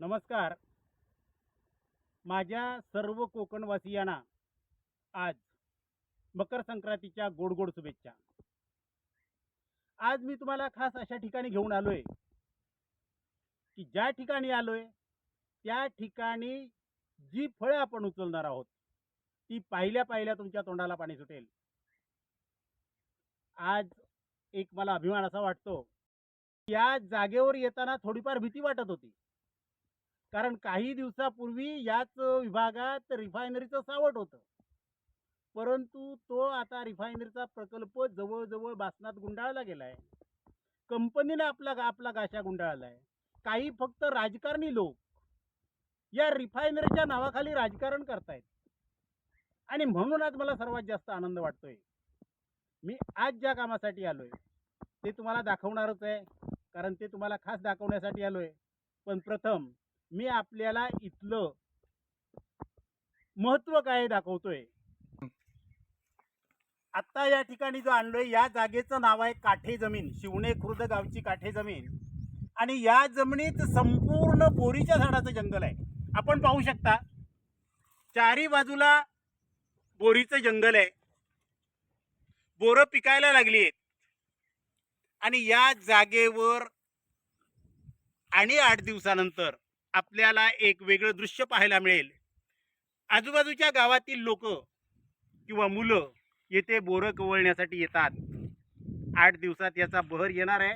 नमस्कार. माझ्या सर्व कोकणवासियांना आज मकर संक्रांतीच्या गोड गोड शुभेच्छा. आज मी तुम्हाला खास अशा ठिकाणी घेऊन आलोय की ज्या ठिकाणी आलोय त्या ठिकाणी जी फळं आपण उचलणार आहोत ती पाहिल्या पाहिल्या तुमच्या तोंडाला पाणी सुटेल. आज एक मला अभिमान असा वाटतो या जागेवर येताना थोडीफार भीती वाटत होती. कारण काही दिवसापूर्वी याच विभागात रिफायनरीचं सावट होतं. परंतु तो आता रिफायनरीचा प्रकल्प जवळजवळ बासनात गुंडाळला गेला आहे कंपनीने आपला आपला गाशा गुंडाळला आहे काही फक्त राजकारणी लोक या रिफायनरीच्या नावाखाली राजकारण करतायत. आणि म्हणून आज मला सर्वात जास्त आनंद वाटतोय. मी आज ज्या कामासाठी आलोय ते तुम्हाला दाखवणारच आहे. कारण ते तुम्हाला खास दाखवण्यासाठी आलोय. पण प्रथम मी आपल्याला इथलं महत्त्व काय दाखवतोय? आता या ठिकाणी जो आणलोय या जागेचं नाव आहे काठे जमीन. शिवणे खुर्द गावची काठे जमीन. आणि या जमिनीत संपूर्ण बोरीच्या झाडाचं जंगल आहे. आपण पाहू शकता चारी बाजूला बोरीचं जंगल आहे. बोरं पिकायला लागली आहेत. आणि या जागेवर आणि आठ दिवसानंतर आपल्याला एक वेगळं दृश्य पाहायला मिळेल. आजूबाजूच्या गावातील लोक किंवा मुलं येथे बोरं कवळण्यासाठी येतात. आठ दिवसात याचा बहर येणार आहे.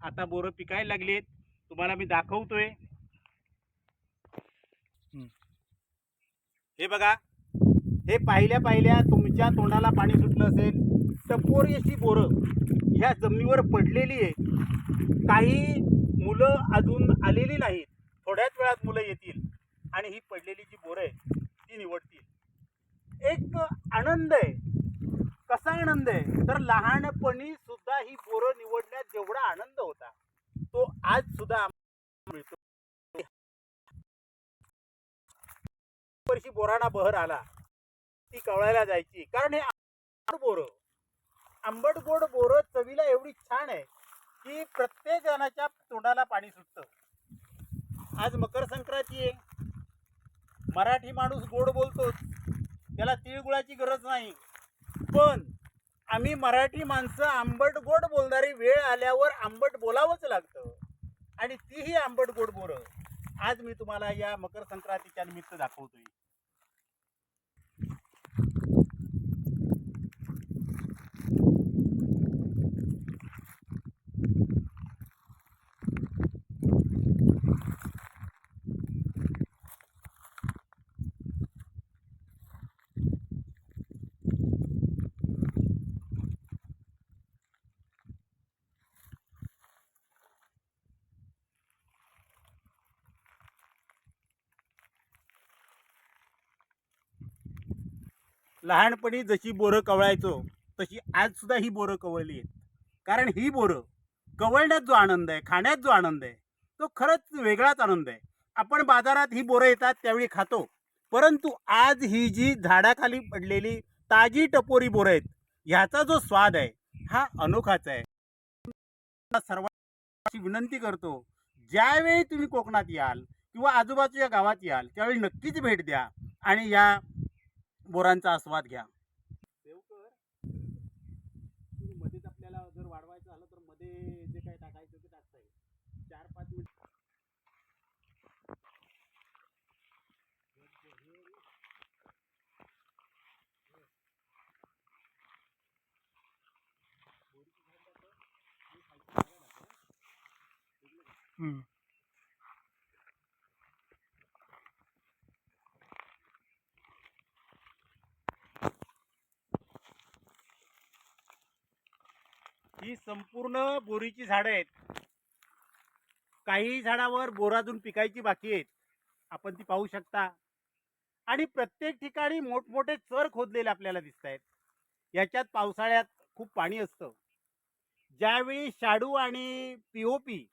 आता बोरं पिकायला लागलीत. तुम्हाला मी दाखवतोय. हे बघा. हे पाहिल्या पाहिल्या तुमच्या तोंडाला पाणी सुटलं असेल. टपोर अशी बोरं ह्या जमिनीवर पडलेली आहे काही मुलं अजून आलेली नाहीत. थोड्याच वेळात मुलं येतील आणि ही पडलेली जी बोरं आहे ती निवडतील. एक आनंद आहे. कसा आनंद आहे? तर लहानपणी सुद्धा ही बोरं निवडण्यात जेवढा आनंद होता तो आज सुद्धा मिळतो. वर्षी बोराना बहर आला ती कवळायला जायची. कारण हे आंबट बोरं आंबट गोड बोरं चवीला एवढी छान आहे की प्रत्येक जणाच्या तोंडाला पाणी सुटतं. आज मकर संक्रांती आहे. मराठी माणूस गोड बोलतोच त्याला तिळगुळाची गरज नाही. पण आम्ही मराठी माणसं आंबट गोड बोलणारी वेळ आल्यावर आंबट बोलावंच लागतं. आणि तीही आंबट गोड बोरं. आज मी तुम्हाला या मकर संक्रांतीच्या निमित्त दाखवतोय. लहानपणी जशी बोरं कवळायचो तशी आज सुद्धा ही बोरं कवळली आहेत. कारण ही बोरं कवळण्यात जो आनंद आहे खाण्यात जो आनंद आहे तो खरंच वेगळाच आनंद आहे. आपण बाजारात ही बोरं येतात त्यावेळी खातो. परंतु आज ही जी झाडाखाली पडलेली ताजी टपोरी बोरं आहेत ह्याचा जो स्वाद आहे हा अनोखाच आहे. सर्वांची विनंती करतो ज्यावेळी तुम्ही कोकणात याल किंवा आजूबाजूच्या गावात याल त्यावेळी नक्कीच भेट द्या आणि या बोरांचा आस्वाद घ्या. मध्येच आपल्याला जर वाढवायचं झालं तर मध्ये जे काय टाकायचं ते टाकता येईल चार पाच मिनिट. ही संपूर्ण बोरीची झाडं आहेत. काही झाडावर बोराजून पिकायची बाकी आहेत. आपण ती पाहू शकता. आणि प्रत्येक ठिकाणी मोठमोठे चर खोदलेले आपल्याला दिसत आहेत याच्यात पावसाळ्यात खूप पाणी असतं. ज्यावेळी शाडू आणि पी ओ पी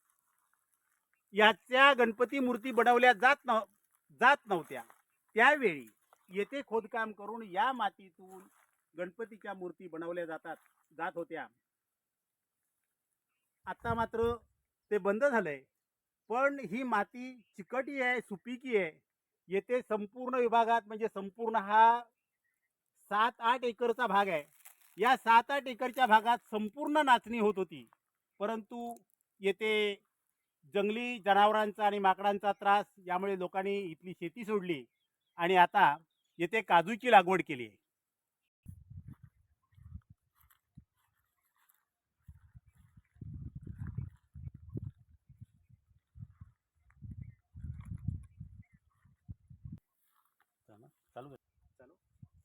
याच्या गणपती मूर्ती बनवल्या जात नव जात नव्हत्या त्यावेळी येथे खोदकाम करून या मातीतून गणपतीच्या मूर्ती बनवल्या जातात जात होत्या. आता मात्र ते बंद झालं आहे पण ही माती चिकटी आहे सुपीकी आहे. येथे संपूर्ण विभागात म्हणजे संपूर्ण हा सात आठ एकरचा भाग आहे. या सात आठ एकरच्या भागात संपूर्ण नाचणी होत होती. परंतु येथे जंगली जनावरांचा आणि माकडांचा त्रास यामुळे लोकांनी इथली शेती सोडली आणि आता येथे काजूची लागवड केली आहे.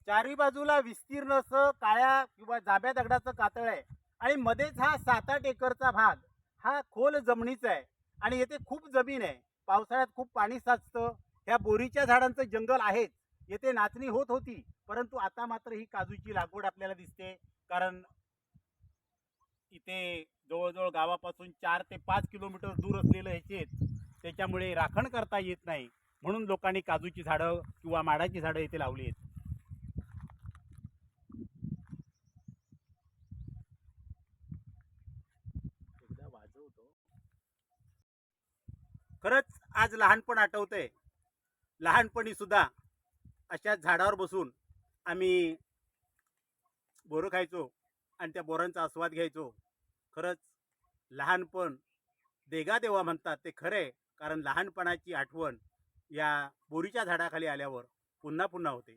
चारी बाजूला विस्तीर्ण असं काळ्या किंवा जाब्या दगडाचं कातळ आहे. आणि मध्येच हा सात आठ एकरचा भाग हा खोल जमिनीचा आहे. आणि येथे खूप जमीन आहे. पावसाळ्यात खूप पाणी साचतं. ह्या बोरीच्या झाडांचं जंगल आहेच. येथे नाचणी होत होती परंतु आता मात्र ही काजूची लागवड आपल्याला दिसते. कारण इथे जवळजवळ गावापासून चार ते पाच किलोमीटर दूर असलेलं हे शेत त्याच्यामुळे राखण करता येत नाही. म्हणून लोकांनी काजूची झाडं किंवा माडाची झाडं इथे लावली आहेत. खरंच आज लहानपण आठवतंय. आहे लहानपणीसुद्धा अशाच झाडावर बसून आम्ही बोरं खायचो आणि त्या बोरांचा आस्वाद घ्यायचो. खरंच लहानपण देगा देवा म्हणतात ते खरे कारण लहानपणाची आठवण या बोरीच्या झाडाखाली आल्यावर पुन्हा पुन्हा होते.